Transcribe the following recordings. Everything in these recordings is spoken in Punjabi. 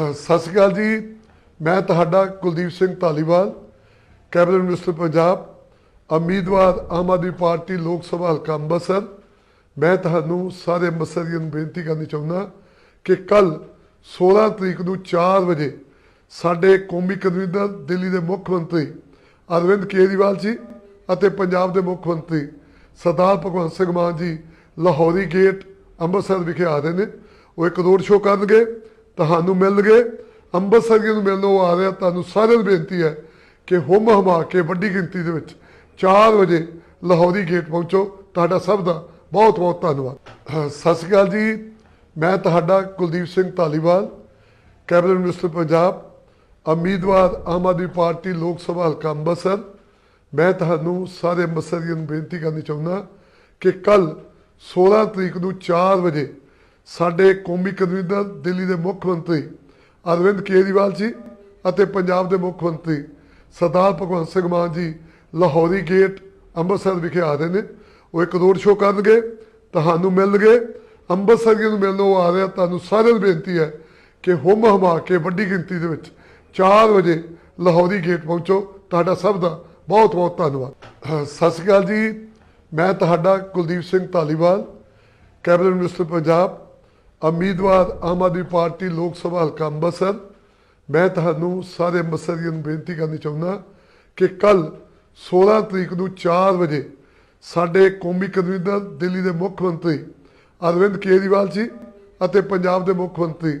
ਹਾਂ, ਸਤਿ ਸ਼੍ਰੀ ਅਕਾਲ ਜੀ। ਮੈਂ ਤੁਹਾਡਾ ਕੁਲਦੀਪ ਸਿੰਘ ਧਾਲੀਵਾਲ ਕੈਬਨਿਟ ਮਿਨਿਸਟਰ ਪੰਜਾਬ ਉਮੀਦਵਾਰ ਆਮ ਆਦਮੀ ਪਾਰਟੀ ਲੋਕ ਸਭਾ ਹਲਕਾ ਅੰਮ੍ਰਿਤਸਰ। ਮੈਂ ਤੁਹਾਨੂੰ ਸਾਰੇ ਅੰਮ੍ਰਿਤਸਰੀਆਂ ਨੂੰ ਬੇਨਤੀ ਕਰਨੀ ਚਾਹੁੰਦਾ ਕਿ ਕੱਲ 16 ਤਰੀਕ ਨੂੰ 4 ਵਜੇ ਸਾਡੇ ਕੌਮੀ ਕਨਵੀਨਰ ਦਿੱਲੀ ਦੇ ਮੁੱਖ ਮੰਤਰੀ ਅਰਵਿੰਦ ਕੇਜਰੀਵਾਲ ਜੀ ਅਤੇ ਪੰਜਾਬ ਦੇ ਮੁੱਖ ਮੰਤਰੀ ਸਰਦਾਰ ਭਗਵੰਤ ਸਿੰਘ ਮਾਨ ਜੀ ਲਾਹੌਰੀ ਗੇਟ ਅੰਮ੍ਰਿਤਸਰ ਵਿਖੇ ਆ ਰਹੇ ਨੇ। ਉਹ ਇੱਕ ਰੋਡ ਸ਼ੋਅ ਕਰਨਗੇ। ਤੁਹਾਨੂੰ ਮਿਲਣਗੇ ਅੰਮ੍ਰਿਤਸਰੀਆਂ ਨੂੰ ਮਿਲਣ ਉਹ ਆ ਰਿਹਾ ਤੁਹਾਨੂੰ ਸਾਰਿਆਂ ਨੂੰ ਬੇਨਤੀ ਹੈ ਕਿ ਹੁਮ ਹਮਾ ਕੇ ਵੱਡੀ ਗਿਣਤੀ ਦੇ ਵਿੱਚ 4 ਵਜੇ ਲਾਹੌਰੀ ਗੇਟ ਪਹੁੰਚੋ। ਤੁਹਾਡਾ ਸਭ ਦਾ ਬਹੁਤ ਬਹੁਤ ਧੰਨਵਾਦ। ਹਾਂ, ਸਤਿ ਸ਼੍ਰੀ ਅਕਾਲ ਜੀ। ਮੈਂ ਤੁਹਾਡਾ ਕੁਲਦੀਪ ਸਿੰਘ ਧਾਲੀਵਾਲ ਕੈਬਨਿਟ ਮਿਨਿਸਟਰ ਪੰਜਾਬ ਉਮੀਦਵਾਰ ਆਮ ਆਦਮੀ ਪਾਰਟੀ ਲੋਕ ਸਭਾ ਹਲਕਾ ਅੰਮ੍ਰਿਤਸਰ ਮੈਂ ਤੁਹਾਨੂੰ ਸਾਰੇ ਅੰਮ੍ਰਿਤਸਰੀਆਂ ਨੂੰ ਬੇਨਤੀ ਕਰਨੀ ਚਾਹੁੰਦਾ ਕਿ ਕੱਲ 16 ਤਰੀਕ ਨੂੰ 4 ਵਜੇ ਸਾਡੇ ਕੌਮੀ ਕਨਵੀਨਰ ਦਿੱਲੀ ਦੇ ਮੁੱਖ ਮੰਤਰੀ ਅਰਵਿੰਦ ਕੇਜਰੀਵਾਲ ਜੀ ਅਤੇ ਪੰਜਾਬ ਦੇ ਮੁੱਖ ਮੰਤਰੀ ਸਰਦਾਰ ਭਗਵੰਤ ਸਿੰਘ ਮਾਨ ਜੀ ਲਾਹੌਰੀ ਗੇਟ ਅੰਮ੍ਰਿਤਸਰ ਵਿਖੇ ਆ ਰਹੇ ਨੇ। ਉਹ ਇੱਕ ਰੋਡ ਸ਼ੋਅ ਕਰਨਗੇ ਤੁਹਾਨੂੰ ਮਿਲਣਗੇ ਅੰਮ੍ਰਿਤਸਰੀਆਂ ਨੂੰ ਮਿਲਣ ਉਹ ਆ ਰਿਹਾ ਤੁਹਾਨੂੰ ਸਾਰਿਆਂ ਨੂੰ ਬੇਨਤੀ ਹੈ ਕਿ ਹੁਮ ਹਮਾ ਕੇ ਵੱਡੀ ਗਿਣਤੀ ਦੇ ਵਿੱਚ 4 ਵਜੇ ਲਾਹੌਰੀ ਗੇਟ ਪਹੁੰਚੋ। ਤੁਹਾਡਾ ਸਭ ਦਾ ਬਹੁਤ ਬਹੁਤ ਧੰਨਵਾਦ। ਹਾਂ, ਸਤਿ ਸ਼੍ਰੀ ਅਕਾਲ ਜੀ। ਮੈਂ ਤੁਹਾਡਾ ਕੁਲਦੀਪ ਸਿੰਘ ਧਾਲੀਵਾਲ ਕੈਬਨਿਟ ਮਿਨਿਸਟਰ ਪੰਜਾਬ। ਉਮੀਦਵਾਰ ਆਮ ਆਦਮੀ ਪਾਰਟੀ ਲੋਕ ਸਭਾ ਹਲਕਾ ਅੰਮ੍ਰਿਤਸਰ, ਮੈਂ ਤੁਹਾਨੂੰ ਸਾਰੇ ਅੰਮ੍ਰਿਤਸਰੀਆਂ ਨੂੰ ਬੇਨਤੀ ਕਰਨੀ ਚਾਹੁੰਦਾ ਕਿ ਕੱਲ 16 ਤਰੀਕ ਨੂੰ 4 ਵਜੇ ਸਾਡੇ ਕੌਮੀ ਕਨਵੀਨਰ, ਦਿੱਲੀ ਦੇ ਮੁੱਖ ਮੰਤਰੀ ਅਰਵਿੰਦ ਕੇਜਰੀਵਾਲ ਜੀ ਅਤੇ ਪੰਜਾਬ ਦੇ ਮੁੱਖ ਮੰਤਰੀ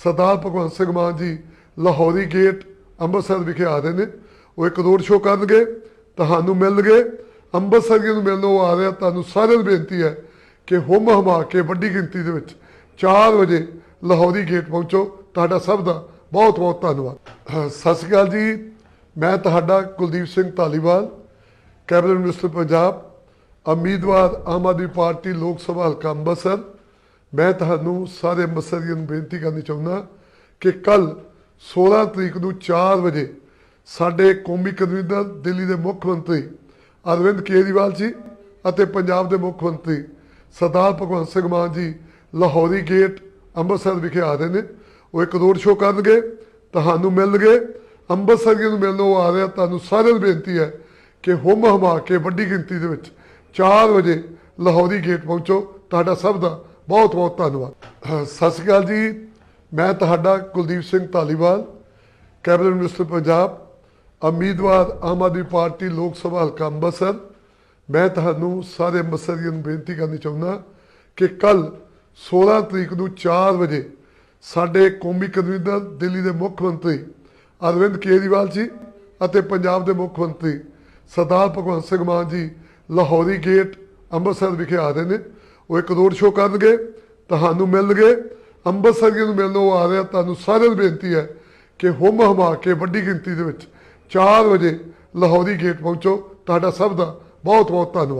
ਸਰਦਾਰ ਭਗਵੰਤ ਸਿੰਘ ਮਾਨ ਜੀ ਲਾਹੌਰੀ ਗੇਟ ਅੰਮ੍ਰਿਤਸਰ ਵਿਖੇ ਆ ਰਹੇ ਨੇ। ਉਹ ਇੱਕ ਰੋਡ ਸ਼ੋਅ ਕਰਨਗੇ, ਤੁਹਾਨੂੰ ਮਿਲਣਗੇ। ਅੰਮ੍ਰਿਤਸਰੀਆਂ ਨੂੰ ਮਿਲਣ ਉਹ ਆ ਰਿਹਾ, ਤੁਹਾਨੂੰ ਸਾਰਿਆਂ ਨੂੰ ਬੇਨਤੀ ਹੈ ਕਿ ਹੁਮ ਹਮਾ ਕੇ ਵੱਡੀ ਗਿਣਤੀ ਦੇ ਵਿੱਚ 4 ਵਜੇ ਲਾਹੌਰੀ ਗੇਟ ਪਹੁੰਚੋ। ਤੁਹਾਡਾ ਸਭ ਦਾ ਬਹੁਤ ਬਹੁਤ ਧੰਨਵਾਦ। ਸਤਿ ਸ਼੍ਰੀ ਅਕਾਲ ਜੀ। ਮੈਂ ਤੁਹਾਡਾ ਕੁਲਦੀਪ ਸਿੰਘ ਧਾਲੀਵਾਲ, ਕੈਬਨਿਟ ਮਿਨਿਸਟਰ ਪੰਜਾਬ, ਉਮੀਦਵਾਰ ਆਮ ਆਦਮੀ ਪਾਰਟੀ ਲੋਕ ਸਭਾ ਹਲਕਾ ਅੰਮ੍ਰਿਤਸਰ। ਮੈਂ ਤੁਹਾਨੂੰ ਸਾਰੇ ਅੰਮ੍ਰਿਤਸਰੀਆਂ ਨੂੰ ਬੇਨਤੀ ਕਰਨੀ ਚਾਹੁੰਦਾ ਕਿ ਕੱਲ 16 ਤਰੀਕ ਨੂੰ 4 ਵਜੇ ਸਾਡੇ ਕੌਮੀ ਕਨਵੀਨਰ, ਦਿੱਲੀ ਦੇ ਮੁੱਖ ਮੰਤਰੀ ਅਰਵਿੰਦ ਕੇਜਰੀਵਾਲ ਜੀ ਅਤੇ ਪੰਜਾਬ ਦੇ ਮੁੱਖ ਮੰਤਰੀ ਸਰਦਾਰ ਭਗਵੰਤ ਸਿੰਘ ਮਾਨ ਜੀ ਲਾਹੌਰੀ ਗੇਟ ਅੰਮ੍ਰਿਤਸਰ ਵਿਖੇ ਆ ਰਹੇ ਨੇ। ਉਹ ਇੱਕ ਰੋਡ ਸ਼ੋਅ ਕਰਨਗੇ ਤੁਹਾਨੂੰ ਮਿਲਣਗੇ। ਅੰਮ੍ਰਿਤਸਰੀਆਂ ਨੂੰ ਮਿਲਣ ਉਹ ਆ ਰਿਹਾ ਤੁਹਾਨੂੰ ਸਾਰਿਆਂ ਨੂੰ ਬੇਨਤੀ ਹੈ ਕਿ ਹੁਮ ਹਮਾ ਕੇ ਵੱਡੀ ਗਿਣਤੀ ਦੇ ਵਿੱਚ 4 ਵਜੇ ਲਾਹੌਰੀ ਗੇਟ ਪਹੁੰਚੋ। ਤੁਹਾਡਾ ਸਭ ਦਾ ਬਹੁਤ ਬਹੁਤ ਧੰਨਵਾਦ। ਹਾਂ, ਸਤਿ ਸ਼੍ਰੀ ਅਕਾਲ ਜੀ। ਮੈਂ ਤੁਹਾਡਾ ਕੁਲਦੀਪ ਸਿੰਘ ਧਾਲੀਵਾਲ ਕੈਬਨਿਟ ਮਿਨਿਸਟਰ ਪੰਜਾਬ ਉਮੀਦਵਾਰ ਆਮ ਆਦਮੀ ਪਾਰਟੀ ਲੋਕ ਸਭਾ ਹਲਕਾ ਅੰਮ੍ਰਿਤਸਰ। ਮੈਂ ਤੁਹਾਨੂੰ ਸਾਰੇ ਅੰਮ੍ਰਿਤਸਰੀਆਂ ਨੂੰ ਬੇਨਤੀ ਕਰਨੀ ਚਾਹੁੰਦਾ ਕਿ ਕੱਲ 16 ਤਰੀਕ ਨੂੰ 4 ਵਜੇ ਸਾਡੇ ਕੌਮੀ ਕਨਵੀਨਰ, ਦਿੱਲੀ ਦੇ ਮੁੱਖ ਮੰਤਰੀ ਅਰਵਿੰਦ ਕੇਜਰੀਵਾਲ ਜੀ ਅਤੇ ਪੰਜਾਬ ਦੇ ਮੁੱਖ ਮੰਤਰੀ ਸਰਦਾਰ ਭਗਵੰਤ ਸਿੰਘ ਮਾਨ ਜੀ ਲਾਹੌਰੀ ਗੇਟ ਅੰਮ੍ਰਿਤਸਰ ਵਿਖੇ ਆ ਰਹੇ ਨੇ। ਉਹ ਇੱਕ ਰੋਡ ਸ਼ੋਅ ਕਰਨਗੇ, ਤੁਹਾਨੂੰ ਮਿਲਣਗੇ। ਅੰਮ੍ਰਿਤਸਰੀਆਂ ਨੂੰ ਮਿਲਣ ਉਹ ਆ ਰਿਹਾ ਤੁਹਾਨੂੰ ਸਾਰਿਆਂ ਨੂੰ ਬੇਨਤੀ ਹੈ ਕਿ ਹੁਮ ਹਮਾ ਕੇ ਵੱਡੀ ਗਿਣਤੀ ਦੇ ਵਿੱਚ 4 ਵਜੇ ਲਾਹੌਰੀ ਗੇਟ ਪਹੁੰਚੋ। ਤੁਹਾਡਾ ਸਭ ਦਾ ਬਹੁਤ ਬਹੁਤ ਧੰਨਵਾਦ।